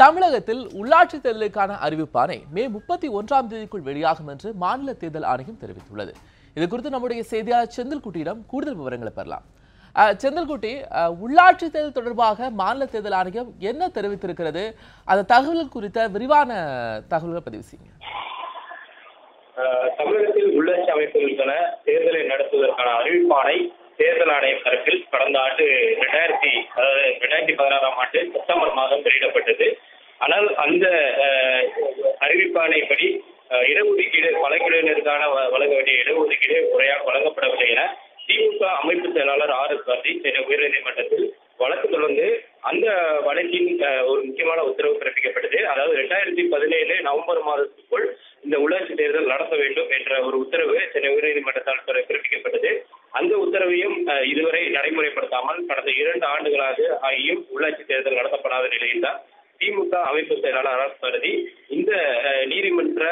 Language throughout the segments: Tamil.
தமிழகத்தில் உள்ளாட்சி தேர்தலுக்கான அறிவிப்பானை மே முப்பத்தி ஒன்றாம் தேதிக்குள் வெளியாகும் என்று மாநில தேர்தல் ஆணையம் தெரிவித்துள்ளது. இது குறித்து நம்முடைய செய்தியாளர் செந்தில்குட்டியிடம் கூடுதல் விவரங்களை பெறலாம். செந்தில்குட்டி உள்ளாட்சி தேர்தல் தொடர்பாக மாநில தேர்தல் ஆணையம் என்ன தெரிவித்திருக்கிறது? அந்த தகவல் குறித்த விரிவான தகவல்களை பதிவு செய்யுங்க. தமிழகத்தில் உள்ளாட்சி அமைப்புகளுக்கான தேர்தலை நடத்துவதற்கான அறிவிப்பானை தேர்தல் ஆணையம் தரப்பில் கடந்த ஆண்டு ரெண்டாயிரத்தி அதாவது ரெண்டாயிரத்தி பதினாறாம் ஆண்டு செப்டம்பர் மாதம் வெளியிடப்பட்டது. ஆனால் அந்த அஹ், அறிவிப்பாணைப்படி இடஒதுக்கீடு வழங்குடையினருக்கான வ- வழங்க வேண்டிய இடஒதுக்கீடு முறையாக வழங்கப்படவில்லை என திமுக அமைப்பு செயலாளர் ஆர் எஸ் காந்தி சென்னை உயர்நீதிமன்றத்தில் வழக்கு தொடர்ந்து அந்த வழக்கின் ஒரு முக்கியமான உத்தரவு பிறப்பிக்கப்பட்டது. அதாவது ரெண்டாயிரத்தி பதினேழு நவம்பர் மாதத்துக்குள் இந்த உள்ளாட்சி தேர்தல் நடத்த வேண்டும் என்ற ஒரு உத்தரவு சென்னை உயர்நீதிமன்றத்தால் பிறப்பிக்கப்பட்டது. அந்த உத்தரவையும் இதுவரை நடைமுறைப்படுத்தாமல் கடந்த இரண்டு ஆண்டுகளாக ஆகியும் உள்ளாட்சி தேர்தல் நடத்தப்படாத நிலையில்தான் திமுக அமைப்பு செயலாளர் அரசு கருதி இந்த நீதிமன்ற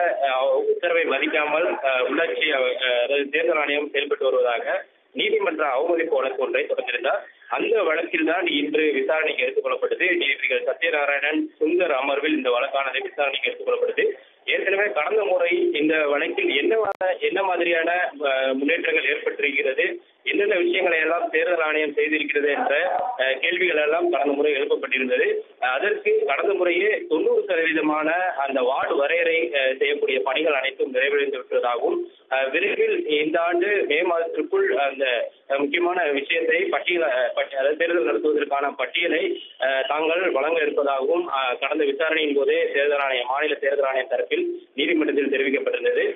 உத்தரவை மதிக்காமல் உள்ளாட்சி அதாவது தேர்தல் ஆணையம் செயல்பட்டு வருவதாக நீதிமன்ற அவமதிப்பு வழக்கு ஒன்றை தொடர்ந்திருந்தார். அந்த வழக்கில் தான் இன்று விசாரணைக்கு எடுத்துக் கொள்ளப்பட்டது. நீதிபதிகள் சத்யநாராயணன் சுந்தர் அமர்வில் இந்த வழக்கானது விசாரணைக்கு எடுத்துக் கொள்ளப்பட்டது. ஏற்கனவே கடந்த முறை இந்த வழக்கில் என்ன என்ன மாதிரியான அஹ், முன்னேற்றங்கள் ஏற்பட்டிருக்கிறது என்னென்ன விஷயங்களை எல்லாம் தேர்தல் ஆணையம் செய்திருக்கிறது என்ற கேள்விகள் எல்லாம் கடந்த முறை எழுப்பப்பட்டிருந்தது. அதற்கு கடந்த முறையே தொண்ணூறு சதவீதமான அந்த வார்டு வரையறை செய்யக்கூடிய பணிகள் அனைத்தும் நிறைவடைந்து விட்டதாகவும் விரைவில் இந்த ஆண்டு மே மாதத்திற்குள் அந்த முக்கியமான விஷயத்தை பட்டியல அதாவது தேர்தல் நடத்துவதற்கான பட்டியலை தாங்கள் வழங்க இருப்பதாகவும் கடந்த விசாரணையின் போதே தேர்தல் ஆணையம் மாநில தேர்தல் ஆணையம் தரப்பில் நீதிமன்றத்தில் தெரிவிக்கப்பட்டிருந்தது.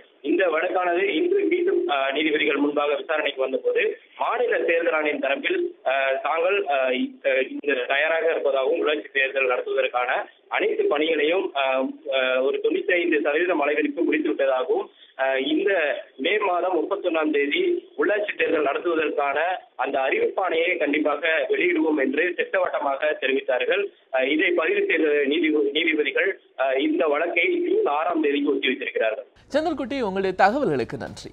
இந்த வழக்கானது இன்று மீண்டும் அஹ், நீதிபதிகள் முன்பாக விசாரணைக்கு வந்தபோது மாநில தேர்தல் ஆணையம் தரப்பில் அஹ், தாங்கள் இந்த தயாராக இருப்பதாகவும் உள்ளாட்சி தேர்தல் நடத்துவதற்கான அனைத்து பணிகளையும் அஹ், ஒரு தொண்ணூத்தி ஐந்து சதவீதம் அளவிற்கு முடித்து விட்டதாகவும் இந்த மே மாதம் முப்பத்தொன்னாம் தேதி உள்ளாட்சி தேர்தல் நடத்துவதற்கான அந்த அறிவிப்பாணையை கண்டிப்பாக வெளியிடுவோம் என்று திட்டவட்டமாக தெரிவித்தார்கள். இதை பதிவு செய்த நீதி நீதிபதிகள் இந்த வழக்கை ஜூன் ஆறாம் தேதிக்கு ஒத்திவைத்திருக்கிறார்கள். செந்தில்குட்டி உங்களுடைய தகவல்களுக்கு நன்றி.